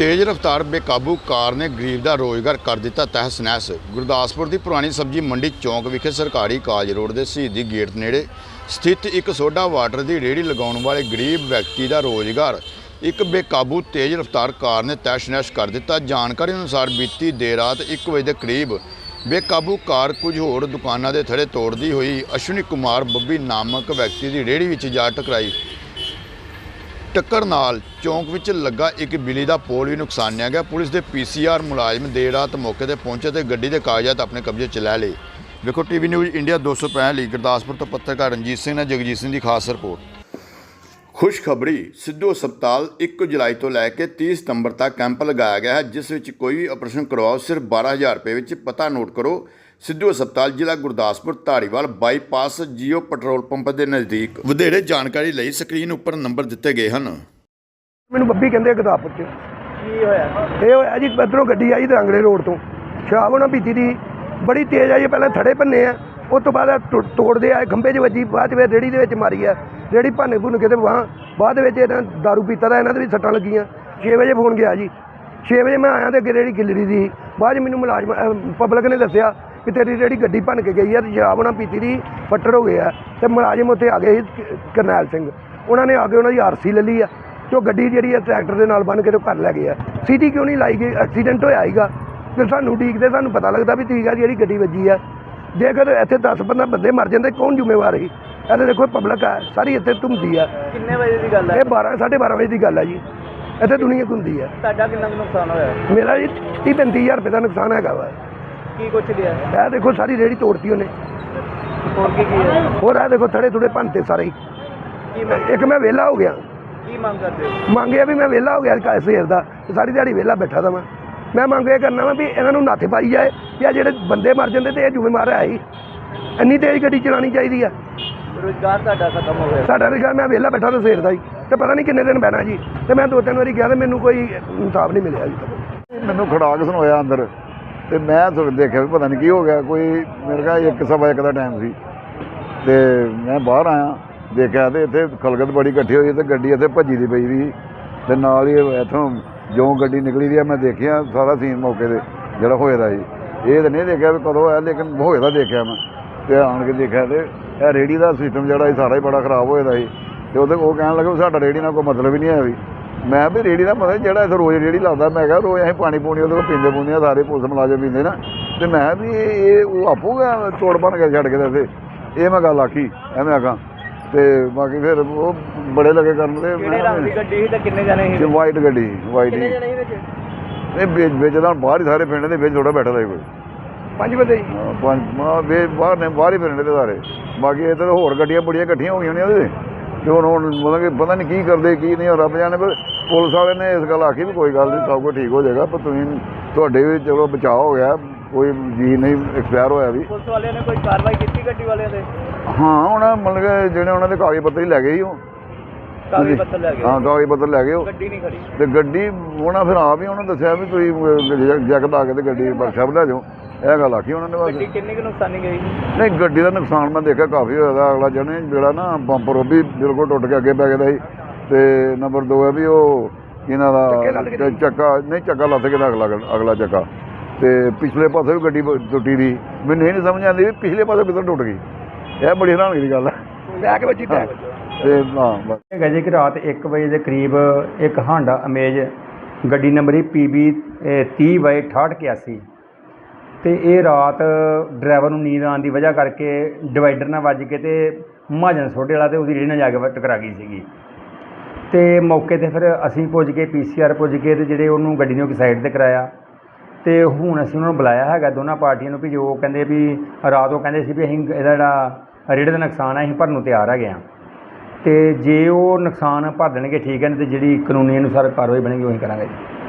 ਤੇਜ਼ ਰਫ਼ਤਾਰ ਬੇਕਾਬੂ ਕਾਰ ਨੇ ਗਰੀਬ ਦਾ ਰੋਜ਼ਗਾਰ ਕਰ ਦਿੱਤਾ ਤਹਿਸ ਨਹਿਸ। ਗੁਰਦਾਸਪੁਰ ਦੀ ਪੁਰਾਣੀ ਸਬਜ਼ੀ ਮੰਡੀ ਚੌਂਕ ਵਿਖੇ ਸਰਕਾਰੀ ਕਾਲਜ ਰੋਡ ਦੇ ਸ਼ਹੀਦੀ ਗੇਟ ਨੇੜੇ ਸਥਿਤ ਇੱਕ ਸੋਡਾ ਵਾਟਰ ਦੀ ਰੇਹੜੀ ਲਗਾਉਣ ਵਾਲੇ ਗਰੀਬ ਵਿਅਕਤੀ ਦਾ ਰੋਜ਼ਗਾਰ। ਇੱਕ ਬੇਕਾਬੂ ਤੇਜ਼ ਰਫ਼ਤਾਰ ਕਾਰ ਨੇ ਤਹਿਸ ਨਹਿਸ ਕਰ ਦਿੱਤਾ। ਜਾਣਕਾਰੀ ਅਨੁਸਾਰ ਬੀਤੀ ਦੇਰ ਰਾਤ 1 ਵਜੇ ਦੇ ਕਰੀਬ ਬੇਕਾਬੂ ਕਾਰ ਕੁਝ ਹੋਰ ਦੁਕਾਨਾਂ ਦੇ ਥੜੇ ਤੋੜਦੀ ਹੋਈ ਅਸ਼ਵਨੀ ਕੁਮਾਰ ਬੱਬੀ ਨਾਮਕ ਵਿਅਕਤੀ ਦੀ ਰੇਹੜੀ ਵਿੱਚ ਜਾ ਟਕਰਾਈ। ਟੱਕਰ ਨਾਲ ਚੌਂਕ ਵਿੱਚ ਲੱਗਾ ਇੱਕ ਬਿਜਲੀ ਦਾ ਪੋਲ ਵੀ ਨੁਕਸਾਨਿਆ ਗਿਆ ਪੁਲਿਸ ਦੇ ਪੀਸੀਆਰ ਮੁਲਾਜ਼ਮ ਦੇਰ ਰਾਤ ਮੌਕੇ ਤੇ ਪਹੁੰਚੇ ਤੇ ਗੱਡੀ ਦੇ ਕਾਗਜ਼ਾਤ ਆਪਣੇ ਕਬਜ਼ੇ 'ਚ ਲੈ ਲਏ। ਵੇਖੋ ਟੀਵੀ ਨਿਊਜ਼ ਇੰਡੀਆ 265 ਲਈ ਗੁਰਦਾਸਪੁਰ ਤੋਂ ਪੱਤਰਕਾਰ ਰਣਜੀਤ ਸਿੰਘ ਨੇ ਜਗਜੀਤ ਸਿੰਘ ਦੀ ਖਾਸ ਰਿਪੋਰਟ। ਖੁਸ਼ਖਬਰੀ, ਸਿੱਧੂ ਹਸਪਤਾਲ 1 ਜੁਲਾਈ ਤੋਂ ਲੈ ਕੇ 30 ਸਤੰਬਰ ਤੱਕ ਕੈਂਪ ਲਗਾਇਆ ਗਿਆ ਹੈ, ਜਿਸ ਵਿੱਚ ਕੋਈ ਵੀ ਆਪਰੇਸ਼ਨ ਕਰਵਾਓ, ਸਿਰਫ 12000 ਰੁਪਏ ਵਿੱਚ ਪਤਾ ਨੋਟ ਕਰੋ। ਸਿੱਧੂ ਹਸਪਤਾਲ ਜ਼ਿਲ੍ਹਾ Gurdaspur Dhariwal bypass Jio petrol pump ਦੇ ਨਜ਼ਦੀਕ ਵਧੇਰੇ ਜਾਣਕਾਰੀ ਲਈ ਸਕਰੀਨ ਉੱਪਰ ਨੰਬਰ ਦਿੱਤੇ ਗਏ ਹਨ। ਮੈਨੂੰ ਬੱਬੀ ਕਹਿੰਦੇ ਗੁਰਦਾਸਪੁਰ ਚ। ਕੀ ਹੋਇਆ? ਇਹ ਹੋਇਆ ਜੀ ਇੱਧਰੋਂ ਗੱਡੀ ਆਈ ਦਰਾਂਗਲੇ ਰੋਡ ਤੋਂ। ਸ਼ਰਾਬ ਉਹਨਾਂ ਪੀਤੀ ਦੀ। ਬੜੀ ਤੇਜ਼ ਆਈ ਪਹਿਲਾਂ ਥੜੇ ਭੰਨੇ ਆ। ਉਸ ਤੋਂ ਬਾਅਦ ਤੋੜਦੇ ਆਏ ਖੰਭੇ 'ਚ ਵੱਜੀ ਬਾਅਦ ਵਿੱਚ ਰੇੜੀ ਦੇ ਵਿੱਚ ਮਾਰੀ ਆ। ਰੇੜੀ ਭੰਨੇ ਭੁੰਨ ਕੇ ਤੇ ਵਾਹ ਬਾਅਦ ਵਿੱਚ ਇਹਨਾਂ ਦਾਰੂ ਪੀਤਾ ਦਾ ਇਹਨਾਂ ਦੇ ਵੀ ਸੱਟਾਂ ਲੱਗੀਆਂ। 6 ਵਜੇ ਫੋਨ ਗਿਆ ਜੀ। 6 ਵਜੇ ਮੈਂ ਆਇਆ ਤੇ ਅੱਗੇ ਰੇੜੀ ਗਿੱਲੜੀ ਦੀ ਬਾਅਦ 'ਚ ਮੈਨੂੰ ਮੁਲਾਜ਼ਮ ਪਬਲਿਕ ਨੇ ਦੱਸਿਆ ਕਿ ਤੇਰੀ ਰੇੜੀ ਗੱਡੀ ਭੰਨ ਕੇ ਗਈ ਆ ਤੇ ਸ਼ਰਾਬ ਉਹਨਾਂ ਪੀਤੀ ਦੀ ਫੱਟੜ ਹੋ ਗਿਆ ਤੇ ਮੁਲਾਜ਼ਮ ਉੱਥੇ ਆ ਗਏ ਸੀ ਕਰਨੈਲ ਸਿੰਘ। ਉਹਨਾਂ ਨੇ ਆ ਕੇ ਉਹਨਾਂ ਦੀ ਆਰਸੀ ਲੈ ਲਈ ਆ ਤੇ ਉਹ ਗੱਡੀ ਜਿਹੜੀ ਆ ਟਰੈਕਟਰ ਦੇ ਨਾਲ ਬੰਨ ਕੇ ਤੇ ਉਹ ਘਰ ਲੈ ਗਏ ਆ। ਸੀਟੀ ਕਿਉਂ ਨਹੀਂ ਲਾਈ ਗਈ? ਐਕਸੀਡੈਂਟ ਹੋਇਆ ਹੀਗਾ ਤੇ ਸਾਨੂੰ ਉਡੀਕਦੇ ਸਾਨੂੰ ਪਤਾ ਲੱਗਦਾ ਵੀ ਠੀਕ ਆ ਜਿਹੜੀ ਗੱਡੀ ਵੱਜੀ ਆ। ਜੇਕਰ ਇੱਥੇ 10 15 ਬੰਦੇ ਮਰ ਜਾਂਦੇ ਕੌਣ ਜ਼ਿੰਮੇਵਾਰ ਹੈ ਇਹਦੇ ਦੇਖੋ ਪਬਲਿਕ ਆ ਸਾਰੀ ਇੱਥੇ ਧੁੰਮਦੀ ਆ। ਕਿੰਨੇ ਵਜੇ ਦੀ ਗੱਲ ਹੈ ਇਹ 12 12:30 ਵਜੇ ਦੀ ਗੱਲ ਆ ਜੀ। ਇੱਥੇ ਦੁਨੀਆ ਘੁੰਮਦੀ ਆ। ਤੁਹਾਡਾ ਕਿੰਨਾ ਨੁਕਸਾਨ ਹੋਇਆ? ਮੇਰਾ ਜੀ 30 35000 ਰੁਪਏ ਦਾ ਨੁਕਸਾਨ ਹੈਗਾ ਵਾ। ਕੀ ਕੁਛ ਲਿਆ? ਇਹ ਦੇਖੋ ਸਾਰੀ ਰੇੜੀ ਤੋੜਤੀ ਉਹਨੇ। ਹੋਰ ਕੀ ਕੀ ਹੈ? ਹੋਰ ਇਹ ਦੇਖੋ ਥੜੇ ਥੁੜੇ ਭੰਨਤੇ ਸਾਰੇ। ਹੀ। ਕੀ ਮੰਗ ਇੱਕ ਮੈਂ ਵਿਹਲਾ ਹੋ ਗਿਆ। ਕੀ ਮੰਗ ਕਰਦੇ ਹੋ? ਮੰਗਿਆ ਵੀ ਮੈਂ ਵਿਹਲਾ ਹੋ ਗਿਆ ਕੱਲ ਸਵੇਰ ਦਾ ਤੇ ਸਾਰੀ ਦਿਹਾੜੀ ਵਿਹਲਾ ਬੈਠਾ ਦਾ ਮੈਂ ਮੈਂ ਮੰਗ ਇਹ ਕਰਨਾ ਵਾ ਵੀ ਇਹਨਾਂ ਨੂੰ ਨੱਥ ਪਾਈ ਜਾਏ ਵੀ ਆ ਜਿਹੜੇ ਬੰਦੇ ਮਰ ਜਾਂਦੇ ਤੇ ਇਹ ਜ਼ਿੰਮੇਵਾਰ ਹੈ ਹੀ ਇੰਨੀ ਤੇਜ਼ ਗੱਡੀ ਚਲਾਉਣੀ ਚਾਹੀਦੀ ਆ। ਰੋਜ਼ਗਾਰ ਤੁਹਾਡਾ ਖਤਮ ਹੋ ਗਿਆ। ਸਾਡਾ ਰਿਗਾ ਮੈਂ ਵਿਹਲਾ ਬੈਠਾ ਤਾਂ ਸਵੇਰ ਦਾ ਹੀ। ਤੇ ਪਤਾ ਨਹੀਂ ਕਿੰਨੇ ਦਿਨ ਬਹਿਣਾ ਜੀ। ਤੇ ਮੈਂ ਦੋ ਤਿੰਨ ਵਾਰੀ ਗਿਆ ਤੇ ਮੈਨੂੰ ਕੋਈ ਇਨਸਾਫ ਨਹੀਂ ਮਿਲਿਆ ਜੀ। ਮੈਨੂੰ ਖੜਾਕ ਸੁਣਾਇਆ ਅੰਦਰ। ਤੇ ਮੈਂ ਥੋੜਾ ਦੇਖਿਆ ਵੀ ਪਤਾ ਨਹੀਂ ਕੀ ਹੋ ਗਿਆ, ਕੋਈ ਮੇਰੇ ਕਹਾ ਇੱਕ ਸਵਾ ਇੱਕ ਦਾ ਟਾਈਮ ਸੀ। ਤੇ ਮੈਂ ਬਾਹਰ ਆਇਆ, ਦੇਖਿਆ ਤੇ ਇੱਥੇ ਖਲਗਤ ਬੜੀ ਇਕੱਠੀ ਹੋਈ, ਤੇ ਗੱਡੀ ਇੱਥੇ ਭੱਜੀ ਦੀ ਪਈ ਸੀ। ਤੇ ਨਾਲ ਹੀ ਇੱਥੋਂ ਜਿਉਂ ਗੱਡੀ ਨਿਕਲੀ ਦੀ ਆ, ਮੈਂ ਦੇਖਿਆ ਸਾਰਾ ਸੀਨ ਮੌਕੇ ਤੇ, ਜਿਹੜਾ ਹੋਇਆ ਦਾ ਸੀ। ਇਹ ਤਾਂ ਨਹੀਂ ਦੇਖਿਆ ਵੀ ਕਦੋਂ ਆਇਆ, ਲੇਕਿਨ ਹੋਇਆ ਦਾ ਦੇਖਿਆ ਮੈਂ। ਤੇ ਆਣ ਕੇ ਦੇਖਿਆ ਤੇ ਇਹ ਰੇੜੀ ਦਾ ਸਿਸਟਮ ਜਿਹੜਾ ਸੀ, ਸਾਰਾ ਹੀ ਬੜਾ ਖਰਾਬ ਹੋਇਆ ਦਾ ਸੀ। ਤੇ ਉਹਦੇ ਉਹ ਕਹਿਣ ਲੱਗੇ ਵੀ ਸਾਡਾ ਰੇੜੀ ਨਾਲ ਕੋਈ ਮਤਲਬ ਹੀ ਨਹੀਂ ਹੈ ਵੀ। ਮੈਂ ਵੀ ਰੇੜੀ ਦਾ ਮਤਲਬ ਜਿਹੜਾ ਇੱਥੇ ਰੋਜ਼ ਰੇੜੀ ਲਾਉਂਦਾ ਮੈਂ ਕਿਹਾ ਰੋਜ਼ ਅਸੀਂ ਪਾਣੀ ਪੂਣੀ ਉਹਦੇ ਕੋਲ ਪੀਂਦੇ ਪੂੰਦੇ ਆ ਸਾਰੇ ਪੁਲਿਸ ਮੁਲਾਜ਼ਮ ਪੀਂਦੇ ਨਾ। ਤੇ ਮੈਂ ਵੀ ਇਹ ਇਹ ਉਹ ਆਪੂਗਾ ਤੋੜ ਬਣ ਕੇ ਛੱਡ ਕੇ ਇੱਥੇ। ਇਹ ਮੈਂ ਗੱਲ ਆਖੀ ਐਵੇਂ ਆਖਾਂ। ਤੇ ਬਾਕੀ ਫਿਰ ਉਹ ਬੜੇ ਲੱਗੇ ਕਰਨ ਤੇ ਕਿਹੜੇ ਰੰਗ ਦੀ ਗੱਡੀ ਸੀ ਤੇ ਕਿੰਨੇ ਜਣੇ ਸੀ? ਵਾਈਟ ਗੱਡੀ ਵਾਈਟ ਹੀ। ਜਣੇ ਸੀ ਵਿੱਚ? ਇਹ ਵੇਚ ਵੇਚਦਾ ਬਾਹਰ ਹੀ ਸਾਰੇ ਪਿੰਡ ਦੇ ਵਿੱਚ ਥੋੜਾ ਬੈਠਾ ਦਾ ਕੋਈ। ਪੰਜ ਜੀ ਹਾਂ, ਪੰਜ ਮਾ ਵੇ ਬਾਹਰ ਨੇ ਬਾਹਰ ਹੀ ਫਿਰਨੇ ਤੇ ਸਾਰੇ। ਬਾਕੀ ਇੱਥੇ ਤਾਂ ਹੋਰ ਗੱਡੀਆਂ ਬੜੀਆਂ ਇਕੱਠੀਆਂ ਹੋ ਗਈਆਂ ਨੇ ਉਹਦੇ। ਤੇ ਹੁਣ ਹੁਣ ਮਤਲਬ ਕਿ ਪਤਾ ਨਹੀਂ ਕੀ ਕਰਦੇ ਕੀ ਨਹੀਂ ਰੱਬ ਜਾਣੇ ਪਰ ਪੁਲਿਸ ਵਾਲੇ ਨੇ ਇਸ ਗੱਲ ਆਖੀ ਵੀ ਕੋਈ ਗੱਲ ਨਹੀਂ ਸਭ ਕੁਝ ਠੀਕ ਹੋ ਜਾਏਗਾ ਪਰ ਤੁਸੀਂ ਤੁਹਾਡੇ ਵੀ ਚਲੋ ਬਚਾਅ ਹੋ ਗਿਆ ਕੋਈ ਜੀ ਨਹੀਂ ਐਕਸਪਾਇਰ ਹੋਇਆ ਵੀ। ਪੁਲਿਸ ਵਾਲਿਆਂ ਨੇ ਕੋਈ ਕਾਰਵਾਈ ਕੀਤੀ ਗੱਡੀ ਵਾਲਿਆਂ ਤੇ? ਹਾਂ ਹੁਣ ਮਤਲਬ ਕਿ ਜਿਹੜੇ ਉਹਨਾਂ ਦੇ ਕਾਗਜ਼ ਪੱਤਰ ਹੀ ਲੈ ਗਏ ਸੀ ਉਹ। ਕਾਗਜ਼ ਪੱਤਰ ਲੈ ਗਏ। ਹਾਂ ਕਾਗਜ਼ ਪੱਤਰ ਲੈ ਗਏ ਉਹ। ਗੱਡੀ ਨਹੀਂ ਖੜੀ। ਤੇ ਗੱਡੀ ਉਹਨਾਂ ਫਿਰ ਆਪ ਹੀ ਉਹਨਾਂ ਦੱਸਿਆ ਵੀ ਤੁਸੀਂ ਜੈਕਟ ਆ ਕੇ ਤੇ ਗੱਡੀ ਵਰਕਸ਼ਾਪ ਲੈ ਜਾਓ। ਇਹ ਗੱਲ ਆਖੀ ਉਹਨਾਂ ਨੇ ਬਸ। ਗੱਡੀ ਕਿੰਨੀ ਕੁ ਨੁਕਸਾਨੀ ਗਈ? ਨਹੀਂ ਗੱਡੀ ਦਾ ਨੁਕਸਾਨ ਮੈਂ ਦੇਖਿਆ ਕਾਫੀ ਹੋਇਆ ਦਾ ਅਗਲਾ ਜਣੇ ਜਿਹੜਾ ਨਾ ਬੰਪਰ ਉਹ ਵੀ ਬਿਲਕੁਲ ਟੁੱਟ ਕੇ ਅੱਗੇ ਪੈ ਗਿਆ ਦਾ ਸੀ। ਤੇ ਨੰਬਰ 2 ਹੈ ਵੀ ਉਹ ਇਹਨਾਂ ਦਾ ਚੱਕਾ ਨਹੀਂ ਚੱਕਾ ਲੱਥ ਗਿਆ ਦਾ ਅਗਲਾ ਅਗਲਾ ਚੱਕਾ। ਤੇ ਪਿਛਲੇ ਪਾਸੇ ਵੀ ਗੱਡੀ ਟੁੱਟੀ ਦੀ। ਮੈਨੂੰ ਇਹ ਨਹੀਂ ਸਮਝ ਆਉਂਦੀ ਵੀ ਪਿਛਲੇ ਪਾਸੇ ਕਿੱਧਰ ਟੁੱਟ ਗਈ। ਇਹ ਬੜੀ ਹੈਰਾਨਗੀ ਦੀ ਗੱਲ ਹੈ ਬੈਕ ਵੱਜੀ ਬੈਕ ਤੇ ਹਾਂ ਹੈਗਾ ਜੀ ਕਿ ਰਾਤ 1 ਵਜੇ ਦੇ ਕਰੀਬ ਇੱਕ ਹਾਂਡਾ ਅਮੇਜ ਗੱਡੀ ਨੰਬਰ ਹੀ PB 30 ਬਾਈ 6881 ਤੇ ਇਹ ਰਾਤ ਡਰਾਈਵਰ ਨੂੰ ਨੀਂਦ ਆਉਣ ਦੀ ਵਜ੍ਹਾ ਕਰਕੇ ਡਿਵਾਈਡਰ ਨਾਲ ਵੱਜ ਕੇ ਤੇ ਮਹਾਜਨ ਸੋਡੇ ਵਾਲਾ ਤੇ ਉਹਦੀ ਰੇੜੀ ਨਾਲ ਜਾ ਕੇ ਟਕਰਾ ਗਈ ਸੀਗੀ। ਤੇ ਮੌਕੇ ਤੇ ਫਿਰ ਅਸੀਂ ਪੁੱਜ ਕੇ ਪੀਸੀਆਰ ਪੁੱਜ ਕੇ ਤੇ ਜਿਹੜੇ ਉਹਨੂੰ ਗੱਡੀ ਨੂੰ ਇੱਕ ਸਾਈਡ ਤੇ ਕਰਾਇਆ। ਤੇ ਹੁਣ ਅਸੀਂ ਉਹਨਾਂ ਨੂੰ ਬੁਲਾਇਆ ਹੈਗਾ, ਦੋਨਾਂ ਪਾਰਟੀਆਂ ਨੂੰ ਵੀ ਜੋ ਕਹਿੰਦੇ ਵੀ ਰਾਤ ਉਹ ਕਹਿੰਦੇ ਸੀ ਵੀ ਅਸੀਂ ਇਹਦਾ ਜਿਹੜਾ ਰੇੜੇ ਦਾ ਨੁਕਸਾਨ ਹੈ ਅਸੀਂ ਭਰਨ ਨੂੰ ਤਿਆਰ ਹੈਗੇ ਹਾਂ ਤੇ ਜੇ ਉਹ ਨੁਕਸਾਨ ਭਰ ਦੇਣਗੇ, ਠੀਕ ਹੈ, ਨਹੀਂ ਤੇ ਜਿਹੜੀ ਕਾਨੂੰਨੀ ਅਨੁਸਾਰ ਕਾਰਵਾਈ ਬਣੇਗੀ, ਉਹੀ ਕਰਾਂਗੇ। ਜੀ